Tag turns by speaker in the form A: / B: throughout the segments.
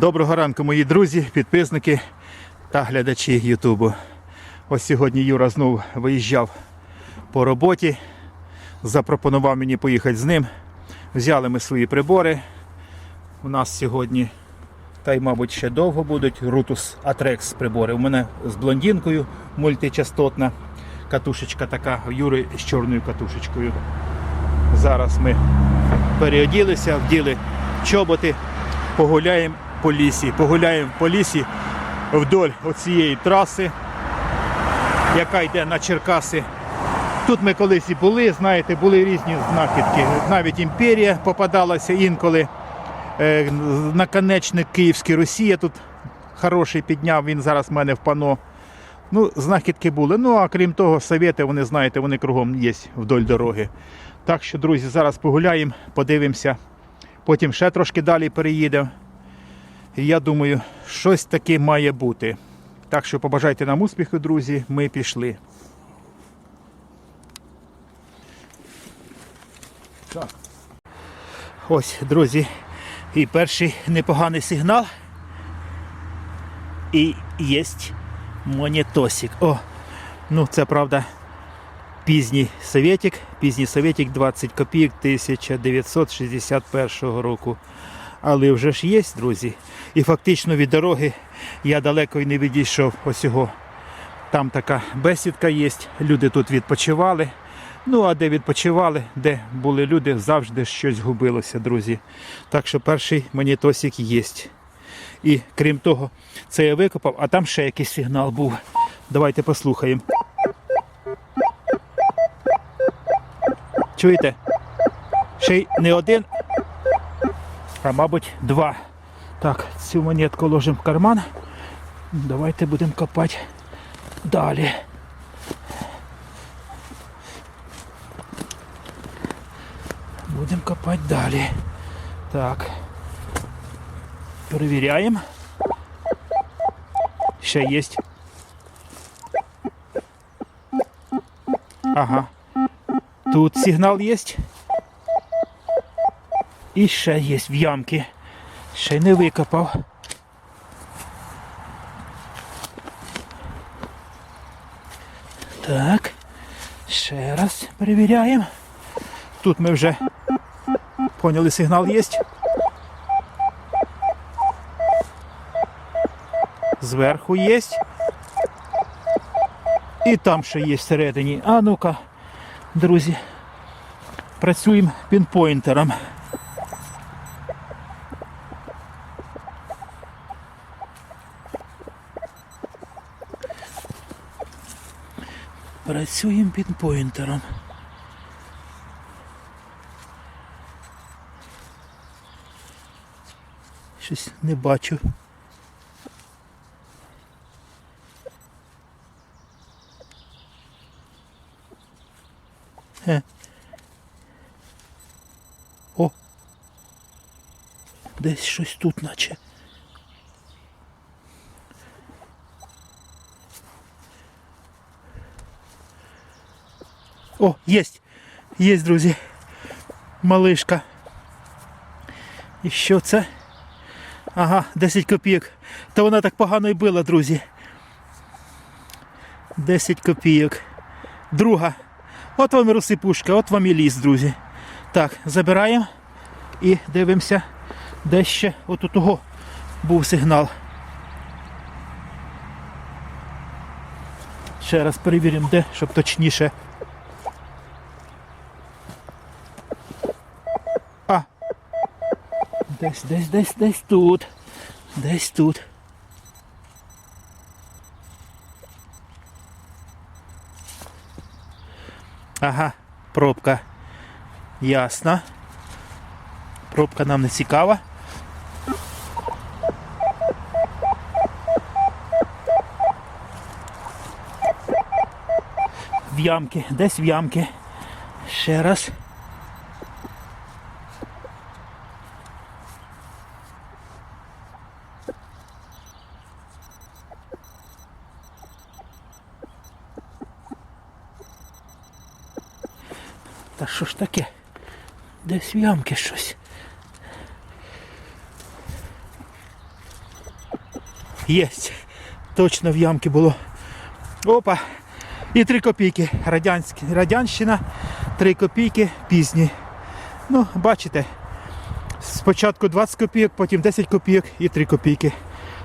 A: Доброго ранку, мої друзі, підписники та глядачі Ютубу. Ось сьогодні Юра знов виїжджав по роботі. Запропонував мені поїхати з ним. Взяли ми свої прибори. У нас сьогодні, та й, мабуть, ще довго будуть Rutus Atrex прибори. У мене з блондинкою мультичастотна катушечка така, Юри з чорною катушечкою. Зараз ми переоділися, вділи чоботи, погуляємо по лісі. Погуляємо по лісі вдоль оцієї траси, яка йде на Черкаси. Тут ми колись і були, знаєте, були різні знахідки. Навіть імперія попадалася інколи. Е, Наконечник Київський Росія тут хороший підняв, він зараз в мене в пано. Ну, знахідки були. Ну, а крім того, совєти, вони знаєте, вони кругом є вдоль дороги. Так що, друзі, зараз погуляємо, подивимося. Потім ще трошки далі переїдемо. Я думаю, щось таке має бути. Так що побажайте нам успіху, друзі. Ми пішли. Так. Ось, друзі, і перший непоганий сигнал. І є монетосик. О, ну це правда пізній совєтик, пізній совєтик 20 копійок 1961 року. Але вже ж є, друзі. І фактично від дороги я далеко й не відійшов ось його. Там така бесідка є, люди тут відпочивали. Ну, а де відпочивали, де були люди, завжди щось губилося, друзі. Так що перший монітосик є. І крім того, це я викопав, а там ще якийсь сигнал був. Давайте послухаємо. Чуєте? Ще й не один, а мабуть два. Так, цю монетку ложимо в карман. Давайте будемо копати далі. Будемо копати далі. Так. Перевіряємо. Ще є. Ага. Тут сигнал є. І ще є в ямки. Ще не викопав. Так. Ще раз перевіряємо. Тут ми вже поняли, сигнал є. Зверху є. І там ще є всередині. А ну-ка, друзі, працюємо пінпойнтером. Працюємо пінпойнтером. Щось не бачу. Е. О. Десь щось тут наче. О, єсть! Єсть, друзі. Малишка. І що це? Ага, 10 копійок. Та вона так погано і била, друзі. 10 копійок. Друга. От вам і розсипушка, от вам і ліс, друзі. Так, забираємо і дивимося, де ще от у того був сигнал. Ще раз перевіримо, де, щоб точніше. Десь, десь, десь, десь тут. Десь тут. Ага, пробка. Ясно. Пробка нам не цікава. В ямки, десь в ямки. Ще раз. Та що ж таке? Десь в ямки щось. Єсть. Точно в ямки було. Опа. І 3 копійки. Радянські, Радянщина, 3 копійки пізні. Ну, бачите. Спочатку 20 копійок, потім 10 копійок і 3 копійки.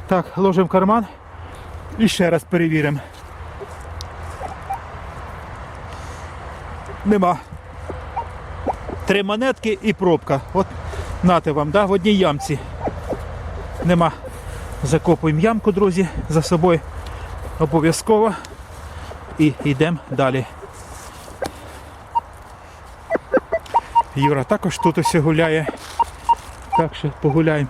A: Так, ложимо в карман і ще раз перевіримо. Нема. Три монетки і пробка. От нате вам, да? в одній ямці. Нема. Закопуємо ямку, друзі, за собою обов'язково. І йдемо далі. Юра також тут ось гуляє. Так що погуляємо.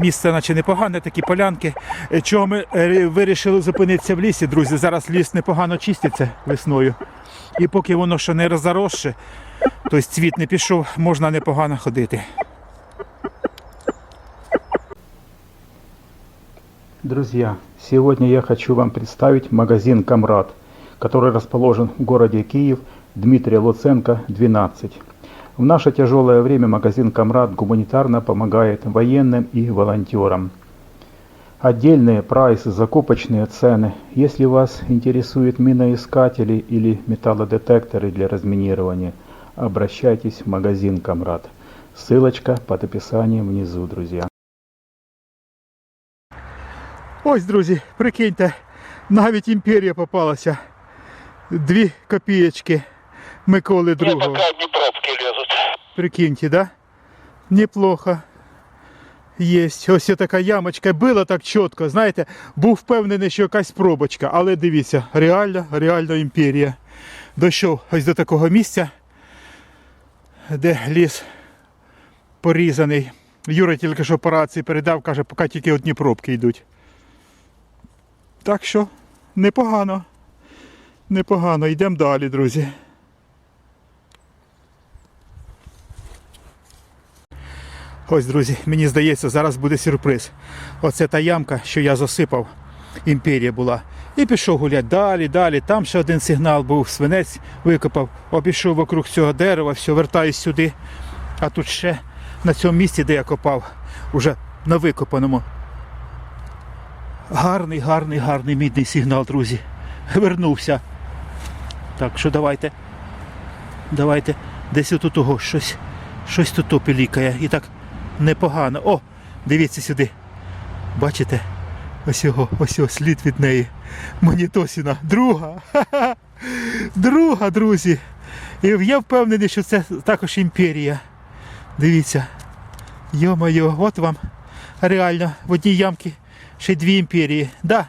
A: Місце наче непогане, такі полянки. Е, Чого ми е, вирішили зупинитися в лісі, друзі? Зараз ліс непогано чиститься весною. І поки воно ще не розросше, тобто цвіт не пішов, можна непогано ходити. Друзья, сегодня я хочу вам представить магазин «Камрад», который расположен в городе Киев, Дмитрия Луценко, 12. В наше тяжелое время магазин «Камрад» гуманитарно помогает военным и волонтерам. Отдельные прайсы, закупочные цены. Если вас интересуют миноискатели или металлодетекторы для разминирования, обращайтесь в магазин «Камрад». Ссылочка под описанием внизу, друзья. Ось, друзі, прикиньте, навіть імперія попалася. Дві копієчки Миколи
B: Мне
A: другого.
B: пока одни пробки лезут.
A: Прикиньте, да? Неплохо. Єсть. Ось така ямочка. Було так чітко, знаєте, був впевнений, що якась пробочка, але дивіться, реально, реально імперія. Дійшов ось до такого місця, де ліс порізаний. Юра тільки що по рації передав, каже, поки тільки одні пробки йдуть. Так що непогано. Непогано. Йдемо далі, друзі. Ось, друзі, мені здається, зараз буде сюрприз. Оце та ямка, що я засипав, імперія була. І пішов гуляти далі, далі. Там ще один сигнал був, свинець викопав, обійшов вокруг цього дерева, все, вертаюсь сюди. А тут ще на цьому місці, де я копав, уже на викопаному. Гарний, гарний, гарний мідний сигнал, друзі. Вернувся. Так що давайте. Давайте. Десь отут того щось. Щось тут пилікає. І так непогано. О, дивіться сюди. Бачите? Ось його, ось його слід від неї. Монітосіна. Друга. Друга, друзі. І я впевнений, що це також імперія. Дивіться. Йо-моє, от вам реально в одній ямці ще дві імперії. Да.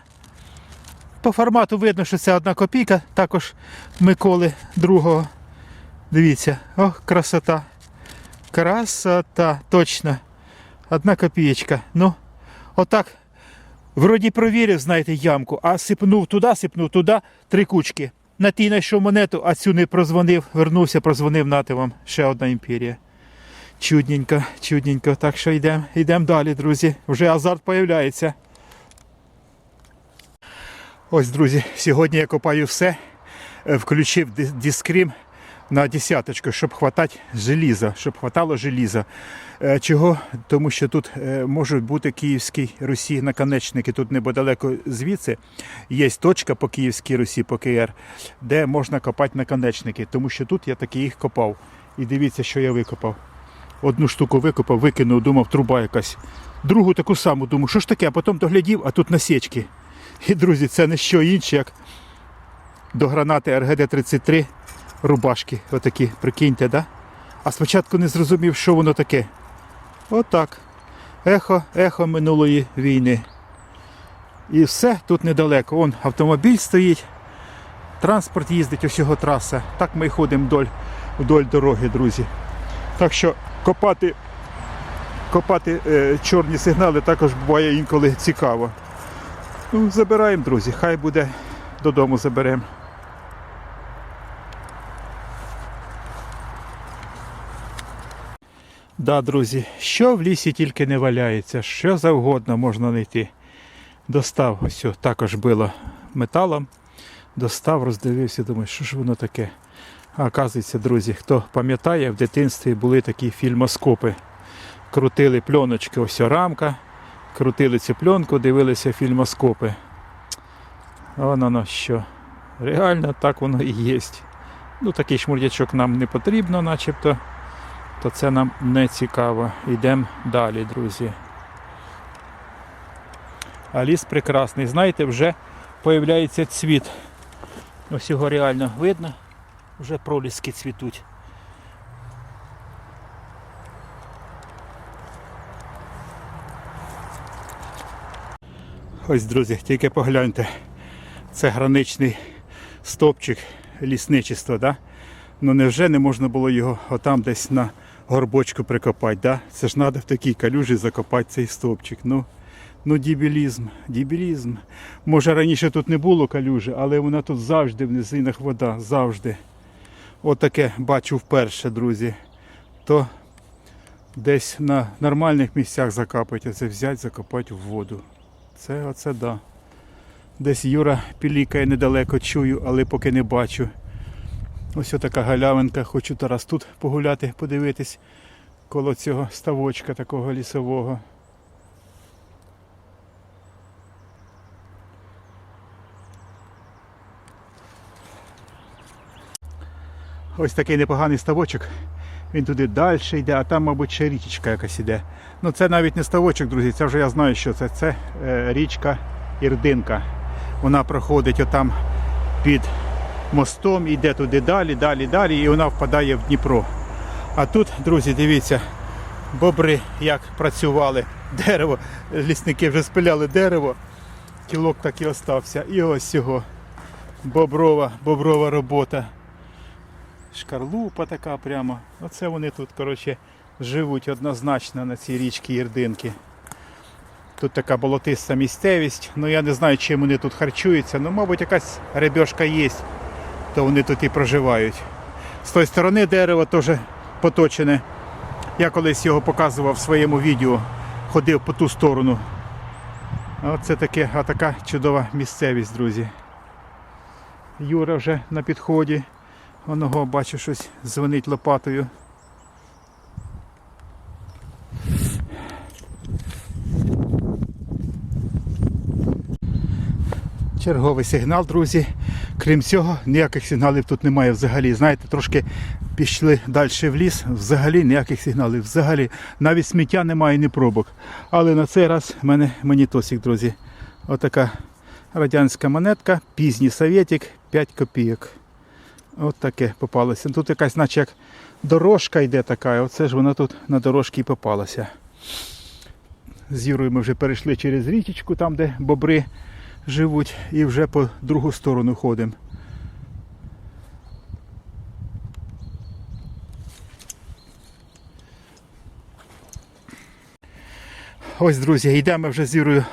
A: По формату видно, що це одна копійка, також Миколи другого. Дивіться, о, красота. Красота, точно. Одна копієчка. Ну, отак. Вроді провірив, знаєте, ямку, а сипнув туди, сипнув туди, три кучки. На тій знайшов монету, а цю не прозвонив, вернувся, прозвонив, нате вам. Ще одна імперія. Чудненько, чудненько. Так що йдемо йдем далі, друзі. Вже азарт появляється. Ось, друзі, сьогодні я копаю все. Е, Включив ди- дискрім на десяточку, щоб хватати желіза, щоб хватало желіза. Е, Чого? Тому що тут е, можуть бути Київській Русі наконечники. Тут неподалеко звідси є точка по Київській Русі, по КР, де можна копати наконечники. Тому що тут я таки їх копав. І дивіться, що я викопав. Одну штуку викопав, викинув, думав, труба якась. Другу таку саму, думаю, що ж таке, а потім доглядів, а тут насічки. І, друзі, це не що інше, як до гранати РГД-33 рубашки. Отакі, прикиньте, да? А спочатку не зрозумів, що воно таке. Отак. Ехо, ехо минулої війни. І все тут недалеко. Вон автомобіль стоїть, транспорт їздить, ось його траса. Так ми ходимо вдоль, вдоль дороги, друзі. Так що копати, копати е, чорні сигнали також буває інколи цікаво. Ну, забираємо, друзі, хай буде додому заберемо. Да, друзі, що в лісі тільки не валяється, що завгодно можна знайти. Достав ось також було металом. Достав, роздивився, думаю, що ж воно таке. А оказується, друзі, хто пам'ятає, в дитинстві були такі фільмоскопи. Крутили пленочки, ось рамка, крутили цю пленку, дивилися фільмоскопи. Воно на що. Реально так воно і є. Ну, такий шмурдячок нам не потрібно, начебто. То це нам не цікаво. Йдемо далі, друзі. А ліс прекрасний. Знаєте, вже появляється цвіт. Ось його реально видно. Вже проліски цвітуть. Ось, друзі, тільки погляньте. Це граничний стопчик лісничества, да? Ну невже не можна було його отам десь на горбочку прикопати, да? Це ж треба в такій калюжі закопати цей стовпчик. Ну, ну дібілізм, дібілізм. Може раніше тут не було калюжі, але вона тут завжди в низинах вода, завжди. Отаке бачу вперше, друзі. То десь на нормальних місцях закапати, а це взяти, закопати в воду. Це оце да. Десь Юра пілікає недалеко чую, але поки не бачу. Ось така галявинка, хочу зараз тут погуляти, подивитись коло цього ставочка такого лісового. Ось такий непоганий ставочок. Він туди далі йде, а там, мабуть, ще річечка якась іде. Ну це навіть не ставочок, друзі, це вже я знаю, що це. Це е, річка Ірдинка. Вона проходить отам під мостом, йде туди далі, далі, далі, і вона впадає в Дніпро. А тут, друзі, дивіться, бобри як працювали. Дерево, лісники вже спиляли дерево, кілок так і остався. І ось його боброва, боброва робота. Шкарлупа така прямо. Оце вони тут, коротше, живуть однозначно на цій річці Єрдинки. Тут така болотиста місцевість. Ну я не знаю, чим вони тут харчуються. Ну, мабуть, якась ребешка є, то вони тут і проживають. З тої сторони дерево теж поточене. Я колись його показував в своєму відео, ходив по ту сторону. Оце таке, а така чудова місцевість, друзі. Юра вже на підході. Оного бачу щось дзвонить лопатою. Черговий сигнал, друзі. Крім цього, ніяких сигналів тут немає взагалі. Знаєте, трошки пішли далі в ліс, взагалі ніяких сигналів. Взагалі навіть сміття немає, ні пробок. Але на цей раз в мене монітосик, друзі. Отака радянська монетка, пізній совєтик, 5 копійок. От таке попалося. Тут якась, наче як дорожка йде така, оце ж вона тут на дорожці і попалася. З Юрою ми вже перейшли через річечку, там, де бобри живуть, і вже по другу сторону ходимо. Ось, друзі, йдемо вже з Юрою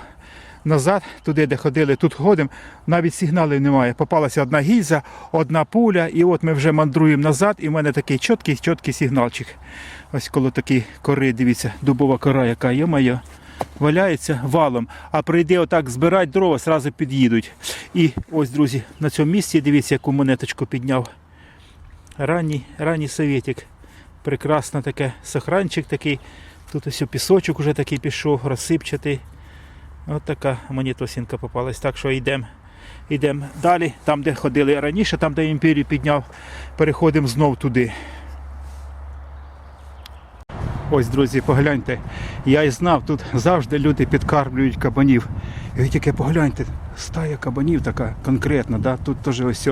A: назад, туди, де ходили, тут ходимо, навіть сигналів немає. Попалася одна гільза, одна пуля, і от ми вже мандруємо назад, і в мене такий чіткий, чіткий сигналчик. Ось коло такої кори, дивіться, дубова кора, яка є моя. Валяється валом, а прийде отак збирати дрова, зразу під'їдуть. І ось, друзі, на цьому місці дивіться, яку монеточку підняв. Ранній, ранній совєтик. Прекрасно таке сохранчик такий. Тут ось пісочок уже такий пішов, розсипчатий. От така монітосінка попалась. Так що йдемо йдем далі, там, де ходили раніше, там, де імперію підняв, переходимо знов туди. Ось, друзі, погляньте. Я і знав, тут завжди люди підкармлюють кабанів. І ви тільки погляньте, стая кабанів така конкретна. Да? Тут теж ось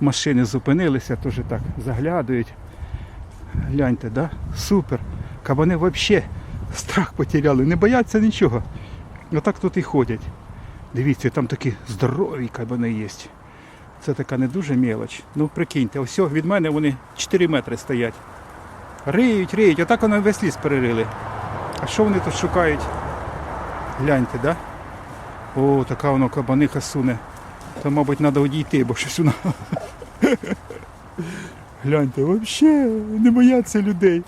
A: машини зупинилися, теж так заглядують. Гляньте, да? супер. Кабани взагалі страх потеряли, не бояться нічого. Отак тут і ходять. Дивіться, там такі здорові кабани є. Це така не дуже мелоч. Ну прикиньте, ось від мене вони 4 метри стоять. Риють, риють, отак вони весь ліс перерили. А що вони тут шукають? Гляньте, да? О, така воно кабаниха суне. То, мабуть, треба одійти, бо щось вона. Гляньте, взагалі не бояться людей.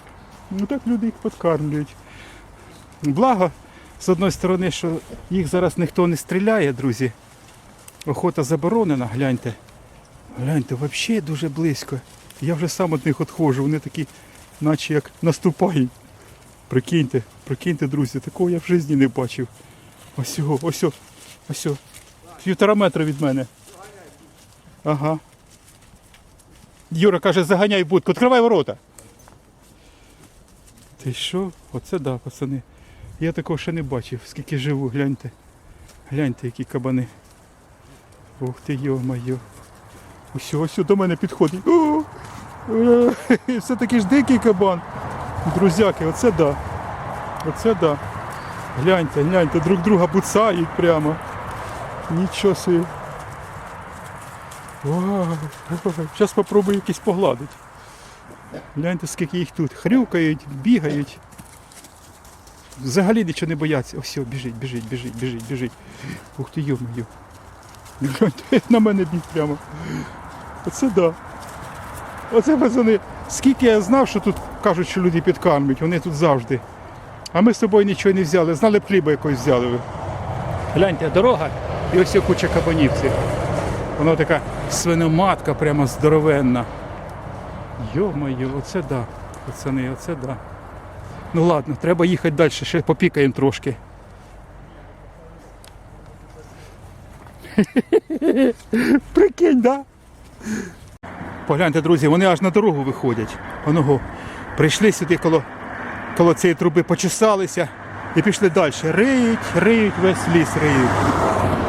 A: Ну так люди їх підкармлюють. Благо, з одної сторони, що їх зараз ніхто не стріляє, друзі. Охота заборонена, гляньте. Гляньте, взагалі дуже близько. Я вже сам від них відходжу, вони такі, наче як наступають. Прикиньте, прикиньте, друзі, такого я в житті не бачив. Ось його, ось о, ось о. Півтора метра від мене. Ага. Юра каже, заганяй будку, відкривай ворота. Ти що? Оце да, пацани. Я такого ще не бачив, скільки живу, гляньте. Гляньте, які кабани. Ух ти, йо-моє. Ось, ось до мене підходить. О! Е, Все таки ж дикий кабан. Друзяки, оце да. Оце да. Гляньте, гляньте, друг друга буцають прямо. Нічого собі. Зараз спробую якийсь погладити. Гляньте, скільки їх тут. Хрюкають, бігають. Взагалі нічого не бояться. Ось, біжить, біжить, біжить, біжить, біжить. Ух ти, йо-моє. На мене біг прямо. Оце да. Оце пацани. Скільки я знав, що тут кажуть, що люди підкармлюють, вони тут завжди. А ми з собою нічого не взяли. Знали б хліба якось взяли. ви. Гляньте, дорога і ось є куча кабанів цих. Воно така свиноматка прямо здоровенна. Йо-моє, оце да. Пацани, оце да. Ну ладно, треба їхати далі, ще попікаємо трошки. Прикинь, да? Погляньте, друзі, вони аж на дорогу виходять. Оного. Прийшли сюди коло, коло цієї труби, почесалися і пішли далі. Риють, риють, весь ліс риють.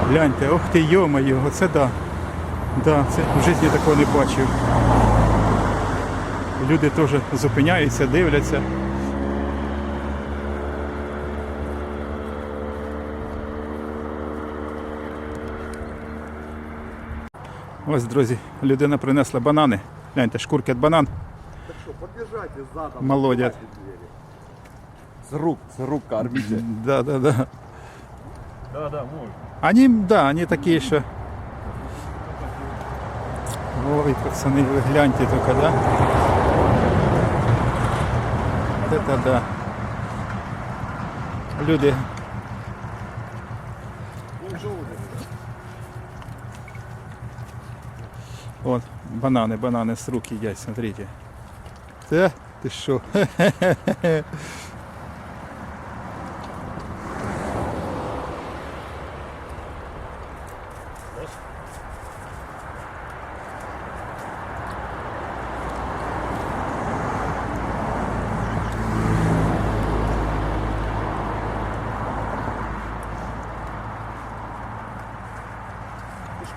A: Гляньте, ох ти, йо-моє, оце да. Да, це в житті такого не бачив. Люди теж зупиняються, дивляться. Ось, друзі, людина принесла банани. Гляньте, шкурки від банан.
B: Так что, подбежайте задом.
A: Молодец.
B: открывайте двери. С рук, с рук кормите.
A: Да, да, да.
B: Да, да, можно.
A: Они, да, они такие что. Ой, пацаны, вы гляньте только, да? Вот это да. Люди. Вот, бананы, бананы с рук едят, смотрите. Да, ты что?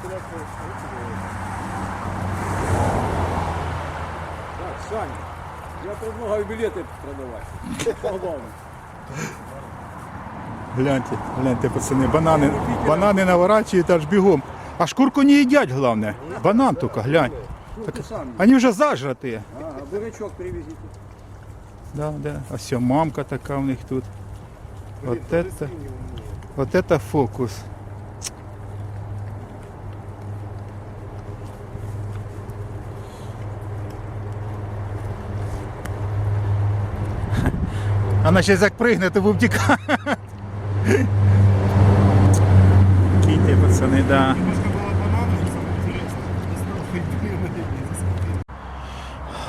B: Так, Саня, я предлагаю билеты продавать. Погнали.
A: Гляньте, гляньте, пацани, банани, банани наворачують аж бігом. А шкурку не їдять, головне. Банан тільки, глянь.
B: Слушай, сам.
A: Вони вже зажраті.
B: Ага, бурячок привезите.
A: Да, да. Ось ця мамка така в них тут. От это, от это фокус. Вона ще як пригне, то був тікати. Кійте, пацани, да.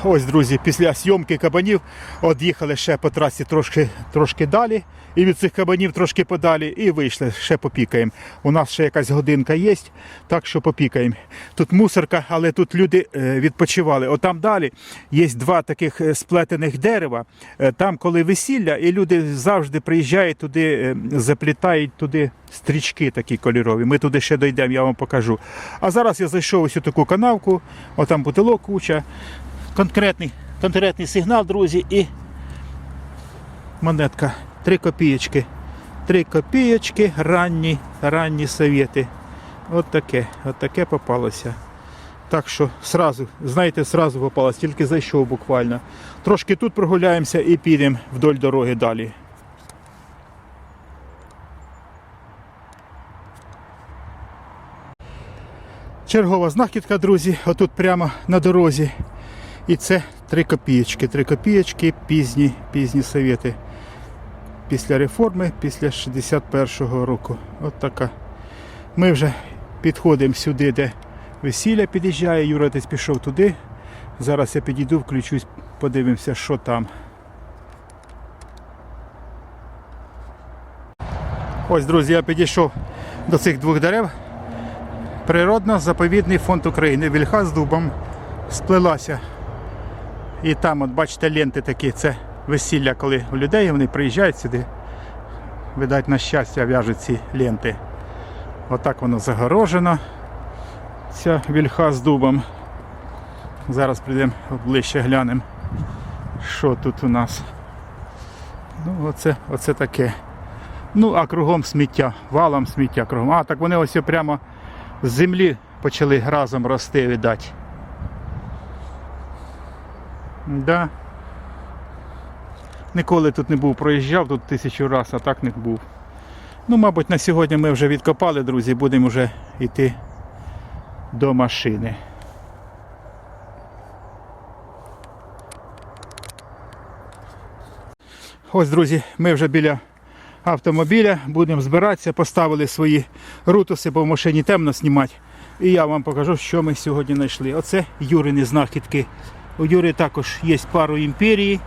A: Ось, друзі, після зйомки кабанів от їхали ще по трасі трошки, трошки далі, і від цих кабанів трошки подалі, і вийшли, ще попікаємо. У нас ще якась годинка є, так що попікаємо. Тут мусорка, але тут люди е, відпочивали. Отам далі є два таких е, сплетених дерева. Е, Там, коли весілля, і люди завжди приїжджають туди, заплітають туди стрічки такі кольорові. Ми туди ще дійдемо, я вам покажу. А зараз я зайшов ось у таку канавку, отам бутилок куча конкретний, конкретний сигнал, друзі, і монетка. Три копієчки. Три копієчки, ранні, ранні совєти. От таке, от таке попалося. Так що сразу, знаєте, сразу попалось, тільки зайшов буквально. Трошки тут прогуляємося і підемо вдоль дороги далі. Чергова знахідка, друзі, отут прямо на дорозі. І це 3 копієчки. 3 копієчки, пізні, пізні совєти. Після реформи, після 61-го року. От така. Ми вже підходимо сюди, де весілля під'їжджає. Юра десь пішов туди. Зараз я підійду, включусь, подивимося, що там. Ось, друзі, я підійшов до цих двох дерев. Природно-заповідний фонд України. Вільха з дубом сплелася. І там, от бачите, ленти такі, це весілля, коли у людей вони приїжджають сюди. Видать, на щастя, в'яжуть ці ленти. Отак воно загорожено. Ця вільха з дубом. Зараз прийдемо ближче глянемо, що тут у нас. Ну, оце, оце таке. Ну, а кругом сміття, валом сміття кругом. А, так вони ось прямо з землі почали разом рости, видать. Да. Ніколи тут не був, проїжджав тут тисячу разів, а так не був. Ну, мабуть, на сьогодні ми вже відкопали, друзі, будемо вже йти до машини. Ось, друзі, ми вже біля автомобіля, будемо збиратися, поставили свої рутуси, бо в машині темно знімати. І я вам покажу, що ми сьогодні знайшли. Оце Юрини знахідки. У Юри також є пару імперії.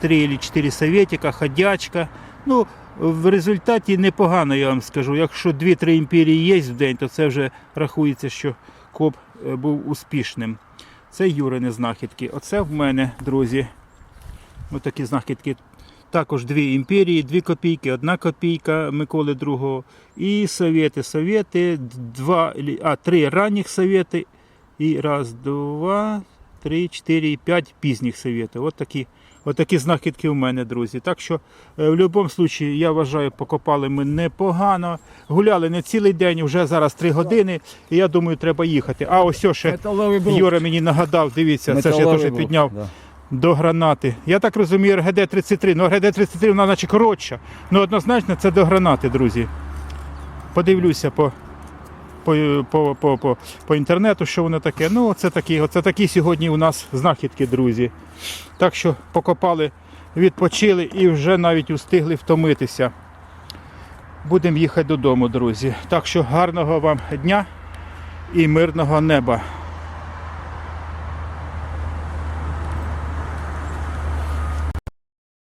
A: Три або чотири советика, ходячка. Ну, в результаті непогано, я вам скажу. Якщо 2-3 імперії є в день, то це вже рахується, що коп е, був успішним. Це Юрини знахідки. Оце в мене, друзі. Ось такі знахідки. Також дві імперії, дві копійки, одна копійка Миколи II. І совєти. Совєти, два, а, три ранніх совєти. І раз, два, три, чотири, п'ять пізніх совєтів. От такі, от такі знахідки у мене, друзі. Так що, е, в будь-якому випадку, я вважаю, покопали ми непогано. Гуляли не цілий день, вже зараз три години. І я думаю, треба їхати. А ось ще Юра мені нагадав, дивіться, це ж я теж підняв
B: да.
A: до гранати. Я так розумію, РГД-33. Ну, РГД-33 вона наче коротша. Ну, однозначно, це до гранати, друзі. Подивлюся по, по, по, по, по, по інтернету, що воно таке. Ну, це такі, це такі сьогодні у нас знахідки, друзі. Так що покопали, відпочили і вже навіть встигли втомитися. Будемо їхати додому, друзі. Так що гарного вам дня і мирного неба.